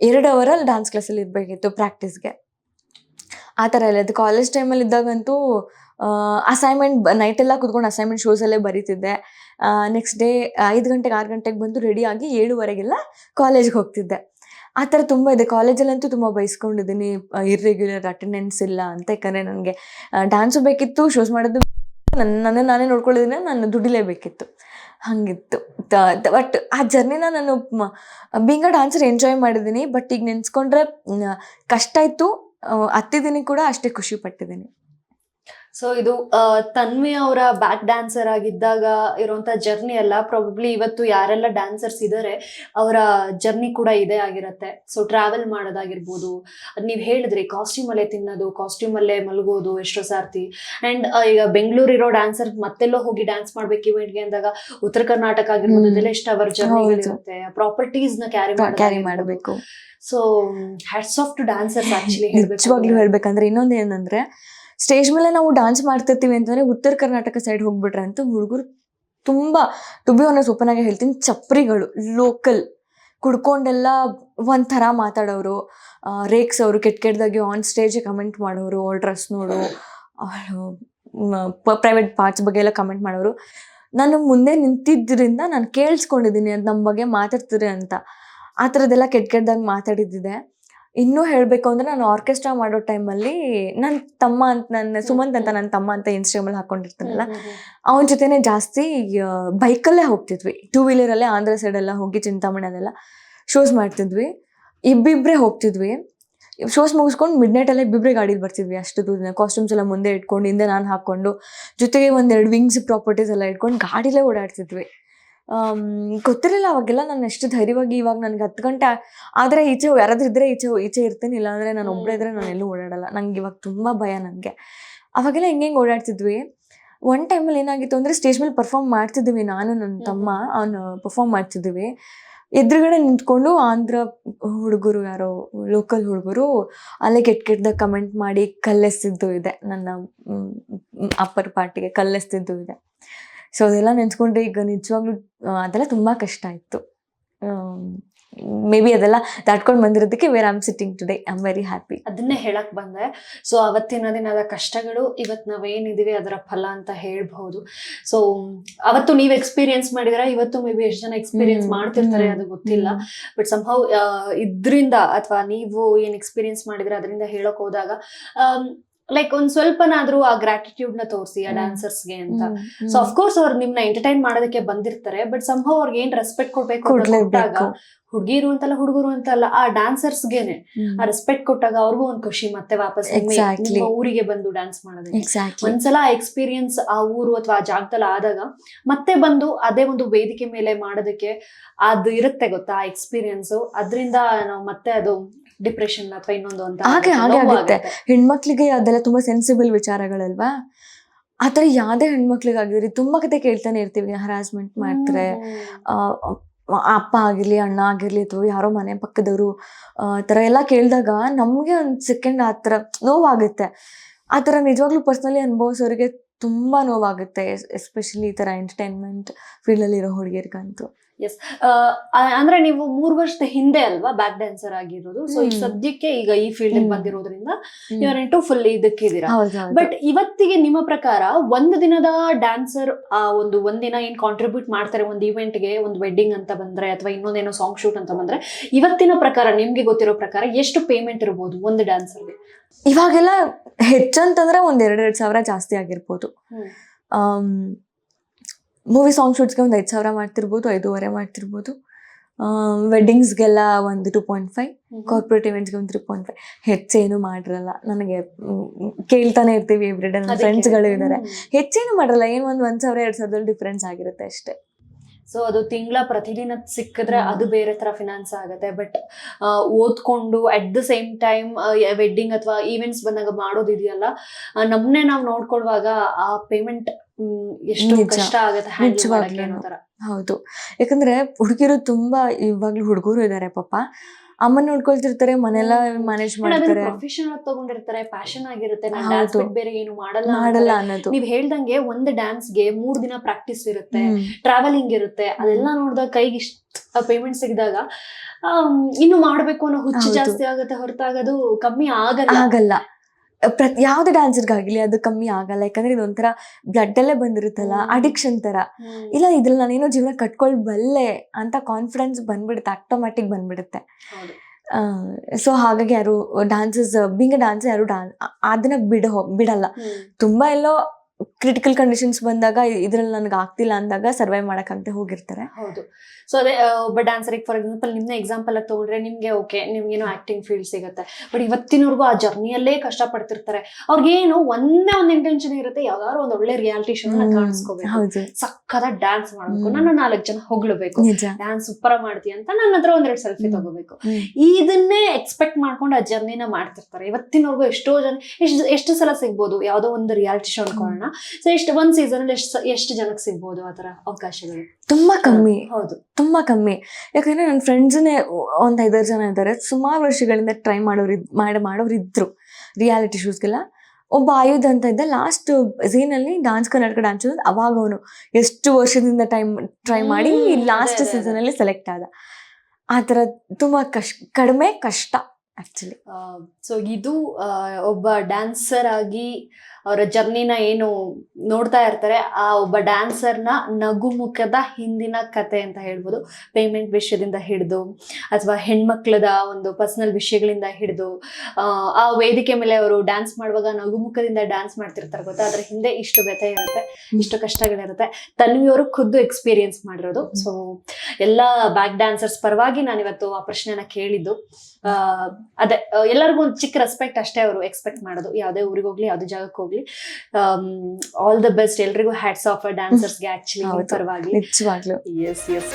ಎರಡು ಅವರಲ್ಲಿ ಡಾನ್ಸ್ ಕ್ಲಾಸಲ್ಲಿ ಇರಬೇಕಿತ್ತು ಪ್ರಾಕ್ಟೀಸ್ಗೆ ಆ ಥರ ಎಲ್ಲ ಅದು ಕಾಲೇಜ್ ಟೈಮಲ್ಲಿ ಇದ್ದಾಗಂತೂ ಅಸೈನ್ಮೆಂಟ್ ನೈಟೆಲ್ಲ ಕುತ್ಕೊಂಡು ಅಸೈನ್ಮೆಂಟ್ ಶೋಸಲ್ಲೇ ಬರೀತಿದ್ದೆ. ನೆಕ್ಸ್ಟ್ ಡೇ ಐದು ಗಂಟೆಗೆ, ಆರು ಗಂಟೆಗೆ ಬಂದು ರೆಡಿಯಾಗಿ ಏಳುವರೆಗೆಲ್ಲ ಕಾಲೇಜ್ಗೆ ಹೋಗ್ತಿದ್ದೆ. ಆ ಥರ ತುಂಬ ಇದೆ. ಕಾಲೇಜಲ್ಲಂತೂ ತುಂಬ ಬೈಸ್ಕೊಂಡಿದ್ದೀನಿ ಇರ್ರೆಗ್ಯುಲರ್ ಅಟೆಂಡೆನ್ಸ್ ಇಲ್ಲ ಅಂತ. ಯಾಕಂದರೆ ನನಗೆ ಡ್ಯಾನ್ಸು ಬೇಕಿತ್ತು ಶೋಸ್ ಮಾಡೋದು ನನ್ನ ನನ್ನ ನಾನೇ ನೋಡ್ಕೊಳ್ಳೋದನ್ನ ನಾನು ದುಡಿಲೇಬೇಕಿತ್ತು. ಹಾಗಿತ್ತು. ಬಟ್ ಆ ಜರ್ನಿನ ನಾನು ಬೀಂಗ್ ಡಾನ್ಸರ್ ಎಂಜಾಯ್ ಮಾಡಿದ್ದೀನಿ ಬಟ್ ಈಗ ನೆನೆಸ್ಕೊಂಡ್ರೆ ಕಷ್ಟ ಇತ್ತು. ಆ, ಹತ್ತಿದ್ದೀನಿ ಕೂಡ ಅಷ್ಟೇ ಖುಷಿ ಪಟ್ಟಿದ್ದೀನಿ ಸೊ ಇದು ತನ್ವಿ ಅವರ ಬ್ಯಾಕ್ ಡ್ಯಾನ್ಸರ್ ಆಗಿದ್ದಾಗ ಇರುವಂತ ಜರ್ನಿ ಅಲ್ಲ ಪ್ರಾಬಬ್ಲಿ ಇವತ್ತು ಯಾರೆಲ್ಲ ಡ್ಯಾನ್ಸರ್ಸ್ ಇದ್ದಾರೆ ಅವರ ಜರ್ನಿ ಕೂಡ ಇದೇ ಆಗಿರತ್ತೆ. ಸೊ ಟ್ರಾವೆಲ್ ಮಾಡೋದಾಗಿರ್ಬೋದು ಅದ್ ನೀವ್ ಹೇಳಿದ್ರಿ ಕಾಸ್ಟ್ಯೂಮ್ ಅಲ್ಲೇ ತಿನ್ನೋದು ಕಾಸ್ಟ್ಯೂಮ್ ಅಲ್ಲೇ ಮಲಗೋದು ಎಷ್ಟೋ ಸಾರ್ತಿ. ಅಂಡ್ ಈಗ ಬೆಂಗಳೂರು ಇರೋ ಡ್ಯಾನ್ಸರ್ ಮತ್ತೆಲ್ಲೋ ಹೋಗಿ ಡ್ಯಾನ್ಸ್ ಮಾಡ್ಬೇಕು ಇವೆಂಟ್ಗೆ ಅಂದಾಗ ಉತ್ತರ ಕರ್ನಾಟಕ ಆಗಿರ್ಬೋದು. ಅದೆಲ್ಲ ಎಷ್ಟು ಅವರ್ ಜರ್ನಿ ಇರುತ್ತೆ ಪ್ರಾಪರ್ಟೀಸ್ನ ಕ್ಯಾರಿ ಕ್ಯಾರಿ ಮಾಡಬೇಕು. So hats off to dancers actually ನಿಜವಾಗ್ಲೂ ಹೇಳ್ಬೇಕಂದ್ರೆ ಇನ್ನೊಂದು ಏನಂದ್ರೆ ಸ್ಟೇಜ್ ಮೇಲೆ ನಾವು ಡಾನ್ಸ್ ಮಾಡ್ತಿರ್ತೀವಿ ಅಂತಂದ್ರೆ ಉತ್ತರ ಕರ್ನಾಟಕ ಸೈಡ್ ಹೋಗ್ಬಿಟ್ರೆ ಅಂತ ಹುಡುಗರು ತುಂಬಾ ಟು ಬಿ ಆನರ್ಸ್ ಓಪನ್ ಆಗಿ ಹೇಳ್ತೀನಿ, ಚಪ್ರಿಗಳು ಲೋಕಲ್ ಕುಡ್ಕೊಂಡೆಲ್ಲ ಒಂಥರ ಮಾತಾಡೋರು. ರೇಕ್ಸ್ ಅವರು, ಕೆಟ್ಟ ಕೆಟ್ಟದಾಗಿ ಆನ್ ಸ್ಟೇಜ್ ಕಮೆಂಟ್ ಮಾಡೋರು ಅವಳ ಡ್ರೆಸ್ ನೋಡು ಪ್ರೈವೇಟ್ ಪಾರ್ಟ್ಸ್ ಬಗ್ಗೆ ಎಲ್ಲ ಕಮೆಂಟ್ ಮಾಡೋರು. ನಾನು ಮುಂದೆ ನಿಂತಿದ್ದರಿಂದ ನಾನು ಕೇಳಿಸ್ಕೊಂಡಿದ್ದೀನಿ, ಅದು ನಮ್ಮ ಬಗ್ಗೆ ಮಾತಾಡ್ತೀರಿ ಅಂತ. ಆ ಥರದ್ದೆಲ್ಲ ಕೆಟ್ಟ ಕೆಟ್ಟದಾಗಿ ಮಾತಾಡಿದ್ದಿದೆ. ಇನ್ನೂ ಹೇಳಬೇಕು ಅಂದ್ರೆ ನಾನು ಆರ್ಕೆಸ್ಟ್ರಾ ಮಾಡೋ ಟೈಮಲ್ಲಿ ನನ್ನ ತಮ್ಮ ಅಂತ ನನ್ನ ಸುಮಂತ್ ಅಂತ ನನ್ನ ತಮ್ಮ ಅಂತ ಇನ್ಸ್ಟಾಗ್ರಾಮಲ್ಲಿ ಹಾಕೊಂಡಿರ್ತಾನಲ್ಲ ಅವನ ಜೊತೆನೆ ಜಾಸ್ತಿ ಬೈಕಲ್ಲೇ ಹೋಗ್ತಿದ್ವಿ. ಟೂ ವೀಲರಲ್ಲೇ ಆಂಧ್ರ ಸೈಡೆಲ್ಲ ಹೋಗಿ ಚಿಂತಾಮಣಿಯಲ್ಲೆಲ್ಲ ಶೋಸ್ ಮಾಡ್ತಿದ್ವಿ. ಇಬ್ಬಿಬ್ರೇ ಹೋಗ್ತಿದ್ವಿ. ಶೋಸ್ ಮುಗಿಸ್ಕೊಂಡು ಮಿಡ್ ನೈಟಲ್ಲೇ ಇಬ್ಬಿಬ್ರೇ ಗಾಡೀಲಿ ಬರ್ತಿದ್ವಿ. ಅಷ್ಟು ದೂರ ಕಾಸ್ಟ್ಯೂಮ್ಸ್ ಎಲ್ಲ ಮುಂದೆ ಇಟ್ಕೊಂಡು ಹಿಂದೆ ನಾನು ಹಾಕ್ಕೊಂಡು ಜೊತೆಗೆ ಒಂದೆರಡು ವಿಂಗ್ಸ್ ಪ್ರಾಪರ್ಟೀಸ್ ಎಲ್ಲ ಇಟ್ಕೊಂಡು ಗಾಡಿಲೇ ಓಡಾಡ್ತಿದ್ವಿ. ಗೊತ್ತಿರಲಿಲ್ಲ ಅವಾಗೆಲ್ಲ ನಾನು ಎಷ್ಟು ಧೈರ್ಯವಾಗಿ ಇವಾಗ ನನಗೆ ಹತ್ತು ಗಂಟೆ ಆದರೆ ಈಚೆ ಯಾರಾದ್ರೂ ಇದ್ರೆ ಈಚೆ ಈಚೆ ಇರ್ತೀನಿ ಇಲ್ಲಾಂದ್ರೆ ನಾನು ಒಬ್ಬಳೇ ಇದ್ರೆ ನಾನು ಎಲ್ಲೂ ಓಡಾಡಲ್ಲ. ನಂಗೆ ಇವಾಗ ತುಂಬ ಭಯ ನನಗೆ ಅವಾಗೆಲ್ಲ ಹೆಂಗೆ ಹೆಂಗೆ ಓಡಾಡ್ತಿದ್ವಿ? ಒನ್ ಟೈಮಲ್ಲಿ ಏನಾಗಿತ್ತು ಅಂದರೆ ಸ್ಟೇಜ್ ಮೇಲೆ ಪರ್ಫಾರ್ಮ್ ಮಾಡ್ತಿದ್ವಿ ನಾನು ನನ್ನ ತಮ್ಮ ಅವನು ಪರ್ಫಾರ್ಮ್ ಮಾಡ್ತಿದ್ವಿ. ಎದುರುಗಡೆ ನಿಂತ್ಕೊಂಡು ಆಂಧ್ರ ಹುಡುಗರು ಯಾರೋ ಲೋಕಲ್ ಹುಡುಗರು ಅಲ್ಲೇ ಕೆಟ್ಟ ಕೆಟ್ಟದಾಗ ಕಮೆಂಟ್ ಮಾಡಿ ಕಲ್ಲೆಸ್ತಿದ್ದು ಇದೆ. ನನ್ನ ಅಪ್ಪರ್ ಪಾರ್ಟಿಗೆ ಕಲ್ಲೆಸ್ತಿದ್ದು ಇದೆ. ಸೊ ಅದೆಲ್ಲ ನೆನ್ಸ್ಕೊಂಡ್ರೆ ಈಗ ನಿಜವಾಗ್ಲೂ ಅದೆಲ್ಲ ತುಂಬ ಕಷ್ಟ ಇತ್ತು ಮೇ ಬಿ ಅದೆಲ್ಲ ದಾಟ್ಕೊಂಡು ಬಂದಿರೋದಕ್ಕೆ where am sitting today I am very happy ಅದನ್ನೇ ಹೇಳಕ್ ಬಂದೆ. ಸೊ ಅವತ್ತಿನ ದಿನದ ಕಷ್ಟಗಳು ಇವತ್ ನಾವೇನಿದೀವಿ ಅದರ ಫಲ ಅಂತ ಹೇಳ್ಬಹುದು. ಸೊ ಅವತ್ತು ನೀವು ಎಕ್ಸ್ಪೀರಿಯನ್ಸ್ ಮಾಡಿದ್ರ? ಇವತ್ತು ಮೇ ಬಿ ಎಷ್ಟು ಜನ ಎಕ್ಸ್ಪೀರಿಯನ್ಸ್. ಮಾಡ್ತಿರ್ತಾರೆ ಅದು ಗೊತ್ತಿಲ್ಲ. ಬಟ್ ಸಂಭವ್ ಇದ್ರಿಂದ ಅಥವಾ ನೀವು ಏನ್ ಎಕ್ಸ್ಪೀರಿಯನ್ಸ್ ಮಾಡಿದ್ರೆ? ಅದರಿಂದ ಹೇಳಕ್ ಹೋದಾಗ ಲೈಕ್ ಒಂದ್ ಸ್ವಲ್ಪನಾದ್ರೂ ಆ ಗ್ರಾಟಿಟ್ಯೂಡ್ನ ತೋರಿಸಿ ಆ ಡಾನ್ಸರ್ಸ್ ಡಾನ್ಸರ್ಸ್ಗೆ ಅಂತ. ಸೊ ಅಫ್ಕೋರ್ಸ್ ಅವ್ರು ನಿಮ್ನ ಎಂಟರ್ಟೈನ್ ಮಾಡೋದಕ್ಕೆ ಬಂದಿರ್ತಾರೆ ಬಟ್ ಸಂಭವ್ ಅವ್ರಿಗೆ ಏನ್ ರೆಸ್ಪೆಕ್ಟ್ ಕೊಡ್ಬೇಕು ಕೊಟ್ಟಾಗ ಹುಡುಗಿರು ಅಂತಲ್ಲ ಹುಡುಗರು ಅಂತಲ್ಲ ಆ ಡಾನ್ಸರ್ಸ್ಗೆನೆ ಆ ರೆಸ್ಪೆಕ್ಟ್ ಕೊಟ್ಟಾಗ ಅವ್ರಿಗೂ ಒಂದ್ ಖುಷಿ ಮತ್ತೆ ವಾಪಸ್ ಊರಿಗೆ ಬಂದು ಡ್ಯಾನ್ಸ್ ಮಾಡೋದಕ್ಕೆ. ಒಂದ್ಸಲ ಆ ಎಕ್ಸ್ಪೀರಿಯನ್ಸ್ ಆ ಊರು ಅಥವಾ ಆ ಜಾಗದಲ್ಲಿ ಆದಾಗ ಮತ್ತೆ ಬಂದು ಅದೇ ಒಂದು ವೇದಿಕೆ ಮೇಲೆ ಮಾಡೋದಕ್ಕೆ ಅದು ಇರುತ್ತೆ ಗೊತ್ತಾ ಆ ಎಕ್ಸ್ಪೀರಿಯನ್ಸ್ ಅದರಿಂದ ನಾವು ಮತ್ತೆ ಅದು ಡಿಪ್ರೆಷನ್ ಅಥವಾ ಇನ್ನೊಂದು ಅಂತ ಹಾಗೆ, ಹಾಗೆ ಆಗುತ್ತೆ. ಹೆಣ್ಮಕ್ಳಿಗೆ ಅದೆಲ್ಲ ತುಂಬಾ ಸೆನ್ಸಿಬಲ್ ವಿಚಾರಗಳಲ್ವಾ? ಆ ಥರ ಯಾವುದೇ ಹೆಣ್ಮಕ್ಳಿಗಾಗಿರ್ಲಿ ತುಂಬಾ ಕತೆ ಕೇಳ್ತಾನೆ ಇರ್ತೀವಿ ಹರಾಸ್ಮೆಂಟ್ ಮಾಡ್ತಾರೆ. ಅಪ್ಪ ಆಗಿರ್ಲಿ ಅಣ್ಣ ಆಗಿರ್ಲಿ ಅಥವಾ ಯಾರೋ ಮನೆ ಪಕ್ಕದವರು ಆ ಥರ ಎಲ್ಲ ಕೇಳಿದಾಗ ನಮಗೆ ಒಂದು ಸೆಕೆಂಡ್ ಆ ಥರ ನೋವಾಗುತ್ತೆ. ಆ ಥರ ನಿಜವಾಗ್ಲೂ ಪರ್ಸ್ನಲಿ ಅನುಭವಿಸೋರಿಗೆ ತುಂಬಾ ನೋವಾಗುತ್ತೆ ಎಸ್ಪೆಷಲಿ ಈ ಥರ ಎಂಟರ್ಟೈನ್ಮೆಂಟ್ ಫೀಲ್ಡಲ್ಲಿ ಇರೋ ಆ- ಅಂದ್ರೆ ನೀವು ಮೂರ್ ವರ್ಷದ ಹಿಂದೆ ಅಲ್ವಾ ಬ್ಯಾಕ್ ಡ್ಯಾನ್ಸರ್ ಆಗಿರೋದು? ಸೊ ಈಗ ಸದ್ಯಕ್ಕೆ ಈಗ ಈ ಫೀಲ್ಡ್ ಬಂದಿರೋದ್ರಿಂದ ಬಂದಿರೋದ್ರಿಂದ ಇವರಂಟು ಫುಲ್ ಇದಕ್ಕಿದ್ದೀರಾ? ಬಟ್ ಇವತ್ತಿಗೆ ನಿಮ್ಮ ಪ್ರಕಾರ ಒಂದು ದಿನದ ಡ್ಯಾನ್ಸರ್ ಆ ಒಂದು ಒಂದಿನ ಏನ್ ಕಾಂಟ್ರಿಬ್ಯೂಟ್ ಮಾಡ್ತಾರೆ ಒಂದು ಈವೆಂಟ್ಗೆ ಒಂದು ವೆಡ್ಡಿಂಗ್ ಅಂತ ಬಂದ್ರೆ ಅಥವಾ ಇನ್ನೊಂದೇನೋ ಸಾಂಗ್ ಶೂಟ್ ಅಂತ ಬಂದ್ರೆ ಇವತ್ತಿನ ಪ್ರಕಾರ ನಿಮ್ಗೆ ಗೊತ್ತಿರೋ ಪ್ರಕಾರ ಎಷ್ಟು ಪೇಮೆಂಟ್ ಇರಬಹುದು ಒಂದು ಡ್ಯಾನ್ಸರ್ಗೆ ಇವಾಗೆಲ್ಲ ಹೆಚ್ಚಂತಂದ್ರೆ ಒಂದ್ ಎರಡ್ ಎರಡ್ ಸಾವಿರ ಜಾಸ್ತಿ ಆಗಿರ್ಬೋದು. ಮೂವಿ ಸಾಂಗ್ ಶೂಟ್ಸ್ಗೆ ಒಂದು ಐದು ಸಾವಿರ ಮಾಡ್ತಿರ್ಬೋದು ಐದೂವರೆ ಮಾಡ್ತಿರ್ಬೋದು. ವೆಡ್ಡಿಂಗ್ಸ್ಗೆಲ್ಲ ಒಂದು ಟೂ ಪಾಯಿಂಟ್ ಫೈವ್ ಕಾರ್ಪೊರೇಟ್ ಇವೆಂಟ್ಸ್ಗೆ ಒಂದು ತ್ರೀ ಪಾಯಿಂಟ್ ಫೈವ್ ಹೆಚ್ಚೇನು ಮಾಡಿರಲ್ಲ. ನನಗೆ ಕೇಳ್ತಾನೆ ಇರ್ತೀವಿ ಎವ್ರಿಡೇ ನನ್ನ ಫ್ರೆಂಡ್ಸ್ಗಳು ಇದ್ದಾರೆ ಹೆಚ್ಚೇನು ಮಾಡಿರಲ್ಲ. ಏನು ಒಂದು ಒಂದು ಸಾವಿರ ಎರಡು ಸಾವಿರದಲ್ಲಿ ಡಿಫ್ರೆನ್ಸ್ ಆಗಿರುತ್ತೆ ಅಷ್ಟೇ. ಸೊ ಅದು ತಿಂಗಳ ಪ್ರತಿದಿನ ಸಿಕ್ಕಿದ್ರೆ ಅದು ಬೇರೆ ತರ ಫಿನಾನ್ಸ್ ಆಗುತ್ತೆ. ಬಟ್ ಓದ್ಕೊಂಡು at the same time wedding ಅಥವಾ ಈವೆಂಟ್ಸ್ ಬಂದಾಗ ಮಾಡೋದಿದೆಯಲ್ಲ ನಮ್ಮನ್ನೇ ನಮ್ನೇ ನಾವು ನೋಡ್ಕೊಳ್ಳುವಾಗ ಆ ಪೇಮೆಂಟ್ ಎಷ್ಟು ಕಷ್ಟ ಆಗುತ್ತೆ ಹೌದು. ಯಾಕಂದ್ರೆ ಹುಡುಗಿರು ತುಂಬಾ ಇವಾಗ್ಲೂ ಹುಡುಗರು ಇದಾರೆ ಪಾಪ. ಅಮ್ಮನ್ ನೋಡ್ಕೊಳ್ತಿರ್ತಾರೆ ಮನೆಲ್ಲ ಮ್ಯಾನೇಜ್ ಮಾಡ್ತಾರೆ. ಪ್ರೊಫೆಷನ್ ಆಗಿ ತಗೊಂಡಿರ್ತಾರೆ ಪ್ಯಾಷನ್ ಆಗಿರುತ್ತೆ. ನಾನು. ಬೇರೆ ಏನು ಮಾಡಲ್ಲ ಮಾಡಲ್ಲ. ಅನ್ನೋದು. ನೀವ್ ಹೇಳ್ದಂಗೆ ಒಂದು ಡ್ಯಾನ್ಸ್ಗೆ ಮೂರ್ ದಿನ ಪ್ರಾಕ್ಟೀಸ್ ಇರುತ್ತೆ ಟ್ರಾವೆಲಿಂಗ್ ಇರುತ್ತೆ ಅದೆಲ್ಲ ನೋಡಿದಾಗ ಕೈಗೆ ಇಷ್ಟ ಪೇಮೆಂಟ್ ಸಿಗಿದಾಗ ಇನ್ನು ಮಾಡ್ಬೇಕು ಅನ್ನೋ ಹುಚ್ಚು ಜಾಸ್ತಿ ಆಗುತ್ತೆ ಹೊರತಾಗದು ಕಮ್ಮಿ ಆಗಲ್ಲ. ಆಗಲ್ಲ. ಪ್ರತಿ ಯಾವುದೇ ಡ್ಯಾನ್ಸರ್ಗಾಗಲಿ ಅದು ಕಮ್ಮಿ ಆಗಲ್ಲ ಯಾಕಂದ್ರೆ ಇದೊಂಥರ ಬ್ಲಡ್ಡಲ್ಲೇ ಬಂದಿರುತ್ತಲ್ಲ ಅಡಿಕ್ಷನ್ ತರ ಹ್ಮ್. ಇಲ್ಲ ಇದ್ರಲ್ಲಿ ನಾನೇನೋ ಜೀವನ ಕಟ್ಕೊಳ್ಬಲ್ಲೆ ಅಂತ ಕಾನ್ಫಿಡೆನ್ಸ್ ಬಂದ್ಬಿಡುತ್ತೆ ಆಟೋಮ್ಯಾಟಿಕ್ ಬಂದ್ಬಿಡುತ್ತೆ. ಸೊ ಹಾಗಾಗಿ ಯಾರು ಡಾನ್ಸಸ್ ಬಿಂಗ್ ಡ್ಯಾನ್ಸ್ ಯಾರು ಡಾನ್ ಅದನ್ನ ಬಿಡ ಬಿಡಲ್ಲ. ತುಂಬಾ ಎಲ್ಲೋ ಕ್ರಿಟಿಕಲ್ ಕಂಡೀಷನ್ಸ್ ಬಂದಾಗ ಇದ್ರಲ್ಲಿ ನನಗೆ ಆಗ್ತಿಲ್ಲ ಅಂದಾಗ ಸರ್ವೈವ್ ಮಾಡಕ್ಕಂತ ಹೋಗಿರ್ತಾರೆ. ಹೌದು. ಸೊ ಅದೇ ಒಬ್ಬ ಡಾನ್ಸರಿಗೆ ಫಾರ್ ಎಕ್ಸಾಂಪಲ್ ನಿಮ್ನ ಎಕ್ಸಾಂಪಲ್ ಆಗಿ ತಗೊಂಡ್ರೆ ನಿಮ್ಗೆ ಓಕೆ ನಿಮ್ಗೇನೋ ಆಕ್ಟಿಂಗ್ ಫೀಲ್ಡ್ ಸಿಗುತ್ತೆ. ಬಟ್ ಇವತ್ತಿನವರೆಗೂ ಆ ಜರ್ನಿಯಲ್ಲೇ ಕಷ್ಟ ಪಡ್ತಿರ್ತಾರೆ ಅವ್ರಿಗೇನು ಒಂದೇ ಒಂದು ಇಂಟೆನ್ಷನ್ ಇರುತ್ತೆ ಯಾವ್ದಾದ್ರು ಒಂದು ಒಳ್ಳೆ ರಿಯಾಲಿಟಿ ಶೋ ನ ಕಾಣಿಸ್ಕೋಬೇಕು. ಸಕ್ಕದ ಡ್ಯಾನ್ಸ್ ಮಾಡಬೇಕು. ನಾನು ನಾಲ್ಕು ಜನ ಹೊಗಳಬೇಕು. ಡ್ಯಾನ್ಸ್ ಸೂಪರ್ ಮಾಡ್ತೀಯ ಅಂತ ನನ್ನ ಹತ್ರ ಒಂದೆರಡು ಸೆಲ್ಫಿ ತಗೋಬೇಕು. ಇದನ್ನೇ ಎಕ್ಸ್ಪೆಕ್ಟ್ ಮಾಡ್ಕೊಂಡು ಆ ಜರ್ನಿನ ಮಾಡ್ತಿರ್ತಾರೆ. ಇವತ್ತಿನವರೆಗೂ ಎಷ್ಟೋ ಜನ ಎಷ್ಟು ಎಷ್ಟು ಸಲ ಸಿಗ್ಬೋದು? ಯಾವ್ದೋ ಒಂದು ರಿಯಾಲಿಟಿ ಶೋ ಅನ್ಕೊಳ್ಳೋಣ. ಸೊ ಎಷ್ಟು ಒಂದ್ ಸೀಸನ್ ಅಲ್ಲಿ ಎಷ್ಟು ಎಷ್ಟು ಜನಕ್ಕೆ ಸಿಗ್ಬೋದು ಆ ತರ ಅವಕಾಶಗಳು? ತುಂಬಾ ಕಮ್ಮಿ. ಹೌದು. ತುಂಬಾ ಕಮ್ಮಿ. ಯಾಕಂದ್ರೆ ನನ್ನ ಫ್ರೆಂಡ್ಸ್ನೇ ಒಂದ್ ಐದಾರು ಜನ ಇದ್ದಾರೆ. ಸುಮಾರು ವರ್ಷಗಳಿಂದ ಟ್ರೈ ಮಾಡೋರು ಮಾಡ ಮಾಡಿ ಮಾಡೋರು ಇದ್ರು ರಿಯಾಲಿಟಿ ಶೋಸ್ಗೆಲ್ಲ ಒಬ್ಬ ಆಯುಧ ಅಂತ ಇದ್ದ ಲಾಸ್ಟ್ ಅಲ್ಲಿ ಡಾನ್ಸ್ ಕರ್ನಾಟಕ ಡಾನ್ಸ್ ಅವಾಗ ಅವನು ಎಷ್ಟು ವರ್ಷದಿಂದ ಟೈಮ್ ಟ್ರೈ ಮಾಡಿ ಲಾಸ್ಟ್ ಸೀಸನ್ ಅಲ್ಲಿ ಸೆಲೆಕ್ಟ್ ಆದ. ಆತರ ಥರ ತುಂಬಾ ಕಷ್ ಕಡಿಮೆ ಕಷ್ಟ ಆಕ್ಚುಲಿ ಸೊ ಇದು ಒಬ್ಬ ಡ್ಯಾನ್ಸರ್ ಆಗಿ ಅವರ ಜರ್ನಿನ ಏನು ನೋಡ್ತಾ ಇರ್ತಾರೆ, ಆ ಒಬ್ಬ ಡ್ಯಾನ್ಸರ್ನ ನಗುಮುಖದ ಹಿಂದಿನ ಕತೆ ಅಂತ ಹೇಳ್ಬೋದು. ಪೇಮೆಂಟ್ ವಿಷಯದಿಂದ ಹಿಡಿದು, ಅಥವಾ ಹೆಣ್ಮಕ್ಳದ ಒಂದು ಪರ್ಸನಲ್ ವಿಷಯಗಳಿಂದ ಹಿಡಿದು, ಆ ವೇದಿಕೆ ಮೇಲೆ ಅವರು ಡ್ಯಾನ್ಸ್ ಮಾಡುವಾಗ ನಗುಮುಖದಿಂದ ಡ್ಯಾನ್ಸ್ ಮಾಡ್ತಿರ್ತಾರೆ ಗೊತ್ತಾ? ಅದ್ರ ಹಿಂದೆ ಇಷ್ಟು ವ್ಯಥೆ ಇರುತ್ತೆ, ಇಷ್ಟು ಕಷ್ಟಗಳಿರುತ್ತೆ. ತನ್ವಿಯವರು ಖುದ್ದು ಎಕ್ಸ್ಪೀರಿಯನ್ಸ್ ಮಾಡಿರೋದು. ಸೊ ಎಲ್ಲ ಬ್ಯಾಕ್ ಡ್ಯಾನ್ಸರ್ಸ್ ಪರವಾಗಿ ನಾನು ಇವತ್ತು ಆ ಪ್ರಶ್ನೆನ ಕೇಳಿದ್ದು. ಅದೇ, ಎಲ್ಲರಿಗೂ ಒಂದು ಚಿಕ್ಕ ರೆಸ್ಪೆಕ್ಟ್ ಅಷ್ಟೇ ಅವರು ಎಕ್ಸ್ಪೆಕ್ಟ್ ಮಾಡೋದು. ಯಾವುದೇ ಊರಿಗೆ ಹೋಗ್ಲಿ ಯಾವುದೇ ಜಾಗಕ್ಕೆ ಹೋಗ್ಲಿ ಆಲ್ ದ ಬೆಸ್ಟ್ ಎಲ್ರಿಗೂ ಹ್ಯಾಟ್ಸ್ ಆಫ್ ಡ್ಯಾನ್ಸರ್ಸ್ಗೆ ಆಕ್ಚುಲಿ ಹೌದು. ಪರವಾಗಿ ನಿಜವಾಗ್ಲು. S S